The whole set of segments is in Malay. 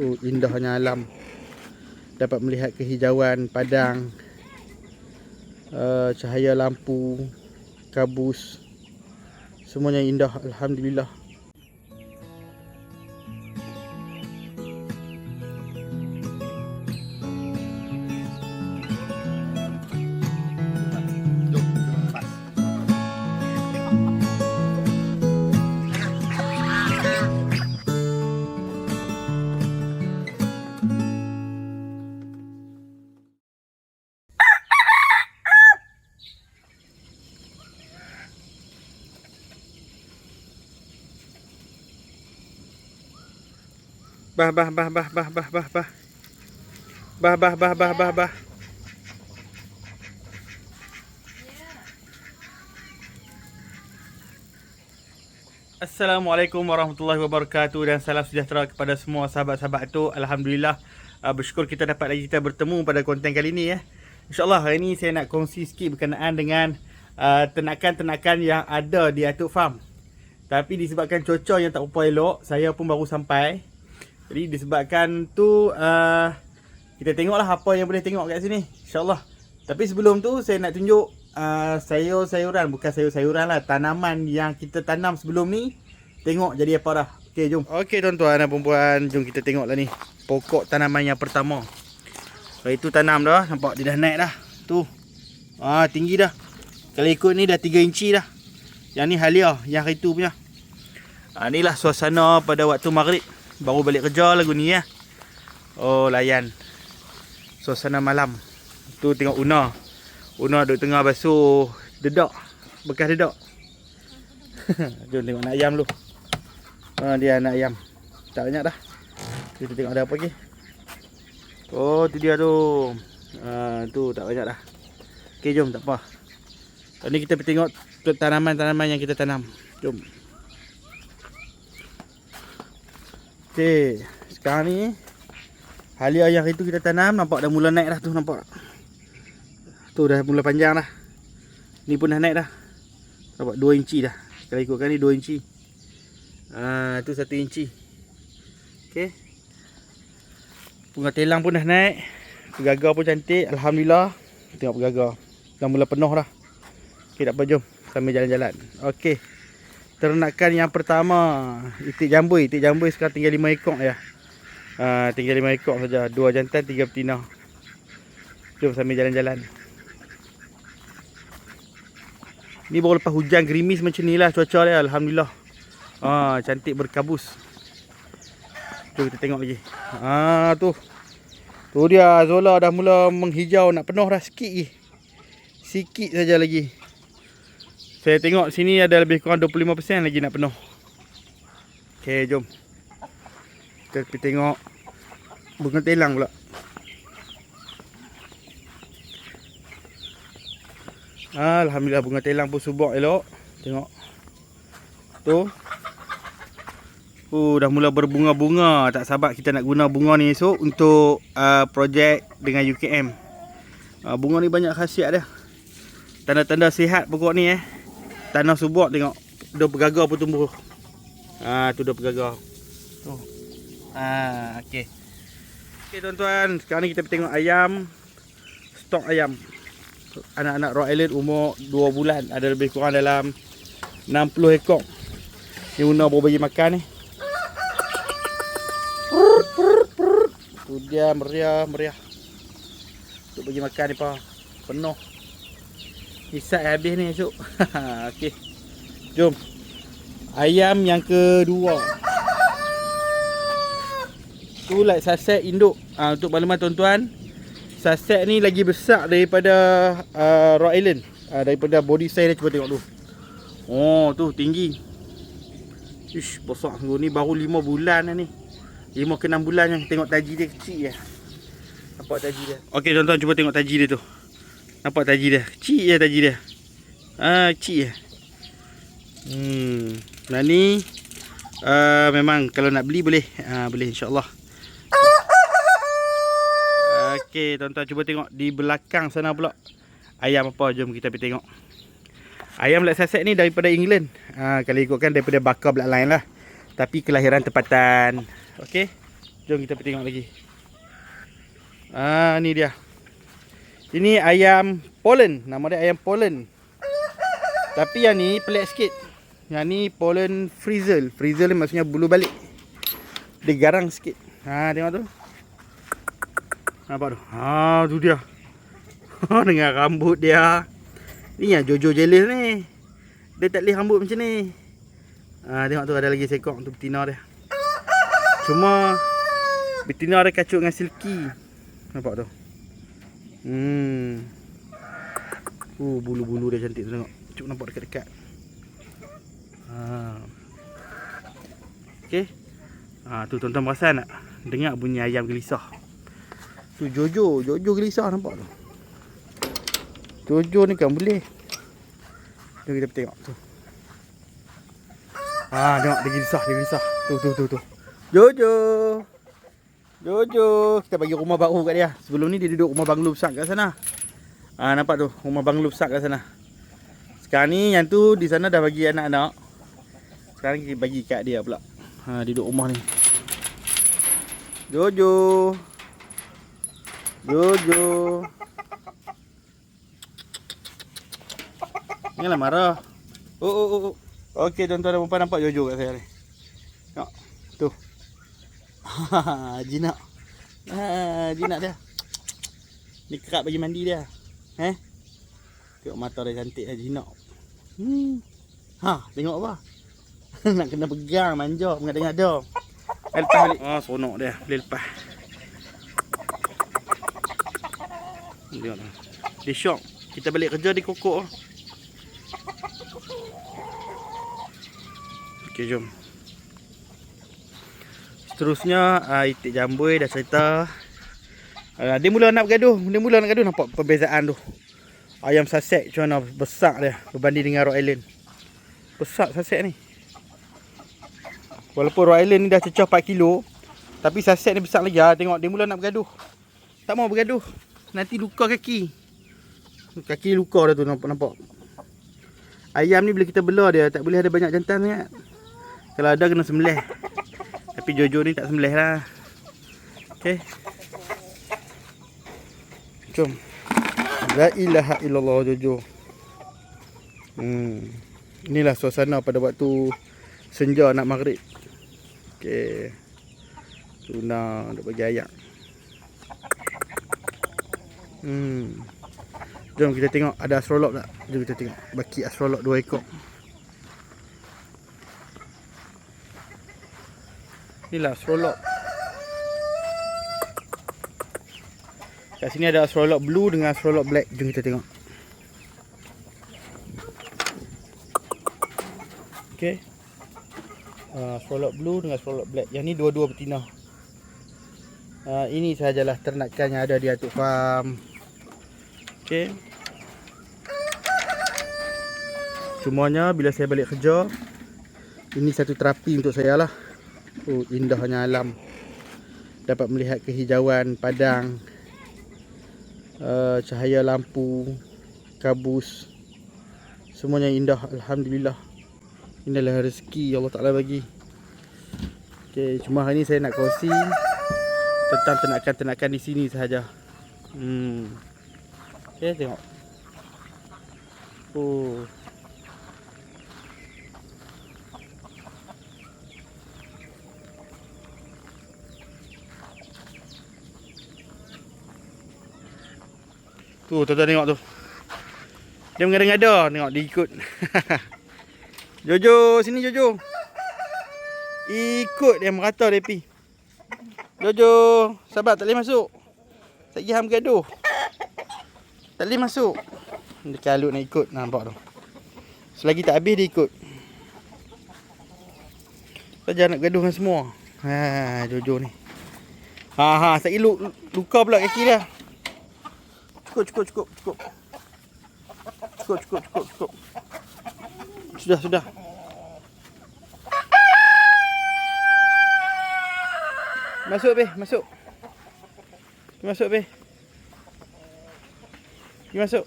Oh, indahnya alam. Dapat melihat kehijauan padang. Uh, cahaya lampu, kabus. Semuanya indah alhamdulillah. Bah bah bah bah bah bah bah bah. Bah bah bah bah bah bah. Assalamualaikum warahmatullahi wabarakatuh dan salam sejahtera kepada semua sahabat-sahabat tu. Alhamdulillah uh, bersyukur kita dapat lagi kita bertemu pada konten kali ni ya. InsyaAllah hari ni saya nak kongsi sikit berkenaan dengan uh, ternakan-ternakan yang ada di Atuk Farm. Tapi disebabkan cuaca yang tak berapa elok, saya pun baru sampai. Jadi disebabkan tu uh, kita tengoklah apa yang boleh tengok kat sini. InsyaAllah. Tapi sebelum tu saya nak tunjuk uh, sayur-sayuran. Bukan sayur-sayuran lah. Tanaman yang kita tanam sebelum ni. Tengok jadi apa dah. Okey jom. Okey tuan-tuan dan perempuan. Jom kita tengok lah ni. Pokok tanaman yang pertama. Kalau itu tanam dah. Nampak dia dah naik dah. Tu. Ah tinggi dah. Kalau ikut ni dah 3 inci dah. Yang ni halia. Yang hari tu punya. Ah, inilah suasana pada waktu maghrib. Baru balik kerja lagu ni ya. Oh layan. Suasana malam. Tu tengok Una. Una duduk tengah basuh dedak. Bekas dedak. Jom tengok anak ayam dulu. Ha, dia anak ayam. Tak banyak dah. Kita tengok ada apa lagi. Oh tu dia tu. Ha, tu tak banyak dah. Okey jom tak apa. Tadi kita pergi tengok tanaman-tanaman yang kita tanam. Jom. Okey, sekarang ni halia yang itu kita tanam nampak dah mula naik dah tu nampak. Tu dah mula panjang dah. Ni pun dah naik dah. Nampak 2 inci dah. Kalau ikutkan ni 2 inci. Ah, tu 1 inci. Okey. Bunga telang pun dah naik. Pegagar pun cantik. Alhamdulillah. Tengok pegagar. Dah mula penuh dah. Okey, tak apa jom. Sambil jalan-jalan. Okey ternakan yang pertama itik jambui itik jambui sekarang tinggal 5 ekor ya. Ha, tinggal 5 ekor saja. Dua jantan tiga betina. Jom sambil jalan-jalan. Ni baru lepas hujan gerimis macam ni lah cuaca dia Alhamdulillah. Ha, cantik berkabus. Jom kita tengok lagi. Ha, tu. Tu dia Zola dah mula menghijau. Nak penuh dah sikit lagi. Sikit saja lagi saya tengok sini ada lebih kurang 25% lagi nak penuh. Okey, jom. Kita pergi tengok bunga telang pula. Alhamdulillah bunga telang pun subur elok. Tengok. Tu. Uh, dah mula berbunga-bunga. Tak sabar kita nak guna bunga ni esok untuk uh, projek dengan UKM. Uh, bunga ni banyak khasiat dia. Tanda-tanda sihat pokok ni eh tanah subur tengok dah bergagar pun tumbuh. Ha tu dah bergagar. Tu. Ha okey. Okey tuan-tuan, sekarang ni kita tengok ayam. Stok ayam. Anak-anak Rottweiler umur 2 bulan, ada lebih kurang dalam 60 ekor. Ni Una baru bagi makan ni. Tu dia meriah, meriah. Untuk bagi makan ni pa. Penuh. Hisap habis ni esok. Okey. Jom. Ayam yang kedua. Tu like saset induk. Ha, untuk makluman tuan-tuan. Saset ni lagi besar daripada uh, Rock Island. Uh, daripada body size dia. Cuba tengok dulu. Oh tu tinggi. Ish besar. Ni baru 5 bulan lah ni. 5 ke 6 bulan yang tengok taji dia kecil je. Nampak taji dia. Okey tuan-tuan cuba tengok taji dia tu. Nampak taji dia. Kecil je taji dia. Ah, kecil je. Hmm. Dan ni uh, memang kalau nak beli boleh. Ah, boleh insya-Allah. Okey, tuan-tuan cuba tengok di belakang sana pula. Ayam apa? Jom kita pergi tengok. Ayam Black Saset ni daripada England. Ah, kalau ikutkan daripada bakar Line lah. Tapi kelahiran tempatan. Okey. Jom kita pergi tengok lagi. Ah, ni dia. Ini ayam Poland. Nama dia ayam Poland. Tapi yang ni pelik sikit. Yang ni Poland Frizzle. Frizzle ni maksudnya bulu balik. Dia garang sikit. Ha, tengok tu. Nampak tu. Ha, tu dia. Dengan rambut dia. Ni yang Jojo jealous ni. Dia tak boleh rambut macam ni. Ha, tengok tu ada lagi sekok tu betina dia. Cuma betina dia kacuk dengan silky. Nampak tu. Hmm. Oh, bulu-bulu dia cantik tu tengok. Cuk nampak dekat-dekat. Ha. Okey. Ha, tu tuan-tuan perasan tak? Dengar bunyi ayam gelisah. Tu Jojo, Jojo gelisah nampak tu. Jojo ni kan boleh. Jom kita tengok tu. Ha, tengok dia gelisah, dia gelisah. Tu tu tu tu. Jojo. Jojo, kita bagi rumah baru kat dia. Sebelum ni dia duduk rumah banglo besar kat sana. Ah nampak tu, rumah banglo besar kat sana. Sekarang ni yang tu di sana dah bagi anak-anak. Sekarang kita bagi kat dia pula. Ha duduk rumah ni. Jojo. Jojo. Janganlah marah. Oh oh oh. oh. Okey tuan-tuan dan puan nampak Jojo kat saya ni. Tengok. Tu. jinak. Ha, jinak dia. Ni kerap bagi mandi dia. Eh? Tengok mata dia cantik dia jinak. Hmm. Ha, tengok apa? Nak kena pegang manja mengada-ngada. Lepas balik. Ah, seronok dia. Boleh lepas. Tengok tu. Dia syok. Kita balik kerja di kokok. Okey, jom. Seterusnya, uh, itik jambui dah cerita. Uh, dia mula nak bergaduh. Dia mula nak gaduh. Nampak perbezaan tu. Ayam sasek macam mana besar dia berbanding dengan Rock Island. Besar sasek ni. Walaupun Rock Island ni dah cecah 4 kilo. Tapi sasek ni besar lagi. Ha, tengok dia mula nak bergaduh. Tak mau bergaduh. Nanti luka kaki. Kaki luka dah tu nampak. nampak. Ayam ni bila kita belah dia tak boleh ada banyak jantan sangat. Kalau ada kena sembelih. Tapi Jojo ni tak sembelih lah. Okay. Jom. La ilaha illallah Jojo. Hmm. Inilah suasana pada waktu senja nak maghrib. Okey. Tuna nak bagi ayak. Hmm. Jom kita tengok ada astrolog tak? Jom kita tengok. Baki astrolog dua ekor. Inilah astrolog. Kat sini ada astrolog blue dengan astrolog black. Jom kita tengok. Okey. Uh, astrolog blue dengan astrolog black. Yang ni dua-dua betina. Uh, ini sahajalah ternakan yang ada di Atuk Farm. Okey. Semuanya bila saya balik kerja ini satu terapi untuk saya lah. Oh indahnya alam. Dapat melihat kehijauan padang uh, cahaya lampu kabus. Semuanya indah alhamdulillah. Inilah rezeki Allah Taala bagi. Okey cuma hari ni saya nak kongsi tentang ternakan-ternakan di sini sahaja. Hmm. Okey tengok. Oh Tu tuan-tuan tengok tu. Dia mengada-ngada tengok dia ikut. Jojo sini Jojo. Ikut dia merata dia pi. Jojo, sabar tak boleh masuk. Tak pergi ham gaduh. Tak boleh masuk. Dia kalut nak ikut nampak tu. Selagi tak habis dia ikut. Saja nak gaduh dengan semua. Ha Jojo ni. Ha ha, saya luka pula kaki dia. Cukup, cukup, cukup, cukup. Cukup, cukup, cukup, cukup. Sudah, sudah. Masuk, Beh, masuk. Masuk, Beh. Masuk.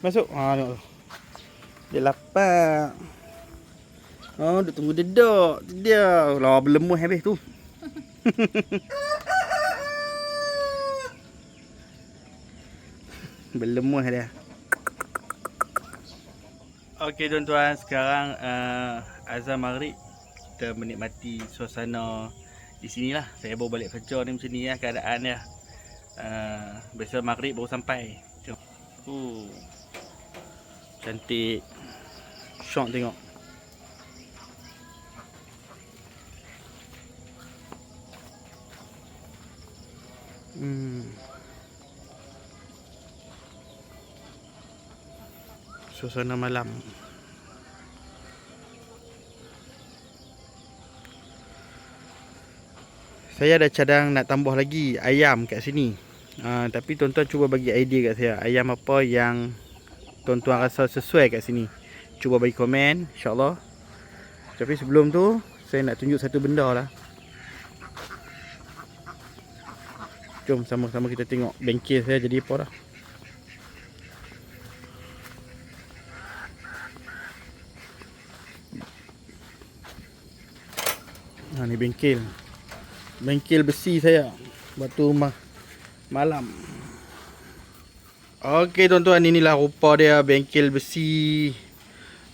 Masuk. Ha, tengok tu. Dia lapar. Oh, duk tunggu dedak. Dia. Lah berlemuh habis tu. berlemuh dia. Okey tuan-tuan, sekarang uh, azan maghrib kita menikmati suasana di sinilah. Saya baru balik kerja ni macam ni lah keadaan dia. Uh, besok maghrib baru sampai. Jom. Uh. Cantik. Syok tengok. Hmm. Suasana malam. Saya ada cadang nak tambah lagi ayam kat sini. Uh, tapi tuan-tuan cuba bagi idea kat saya. Ayam apa yang tuan-tuan rasa sesuai kat sini. Cuba bagi komen insya-Allah. Tapi sebelum tu saya nak tunjuk satu benda lah. Jom sama-sama kita tengok bengkel saya jadi apa dah. Bengkel. Bengkel besi saya. Batu ma malam. Okey tuan-tuan inilah rupa dia bengkel besi.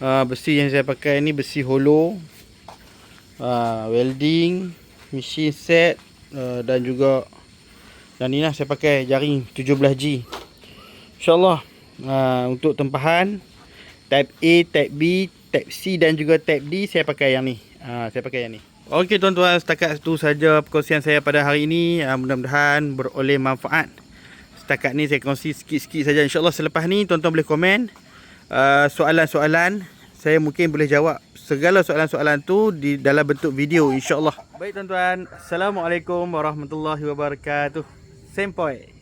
Uh, besi yang saya pakai ni besi hollow. Uh, welding, machine set uh, dan juga dan ni lah saya pakai jaring 17G. InsyaAllah uh, untuk tempahan type A, type B, type C dan juga type D saya pakai yang ni. Uh, saya pakai yang ni. Okey tuan-tuan, setakat itu saja perkongsian saya pada hari ini. Uh, mudah-mudahan beroleh manfaat. Setakat ni saya kongsi sikit-sikit saja. InsyaAllah selepas ni tuan-tuan boleh komen uh, soalan-soalan. Saya mungkin boleh jawab segala soalan-soalan tu di dalam bentuk video insya-Allah. Baik tuan-tuan, assalamualaikum warahmatullahi wabarakatuh. Sempoi.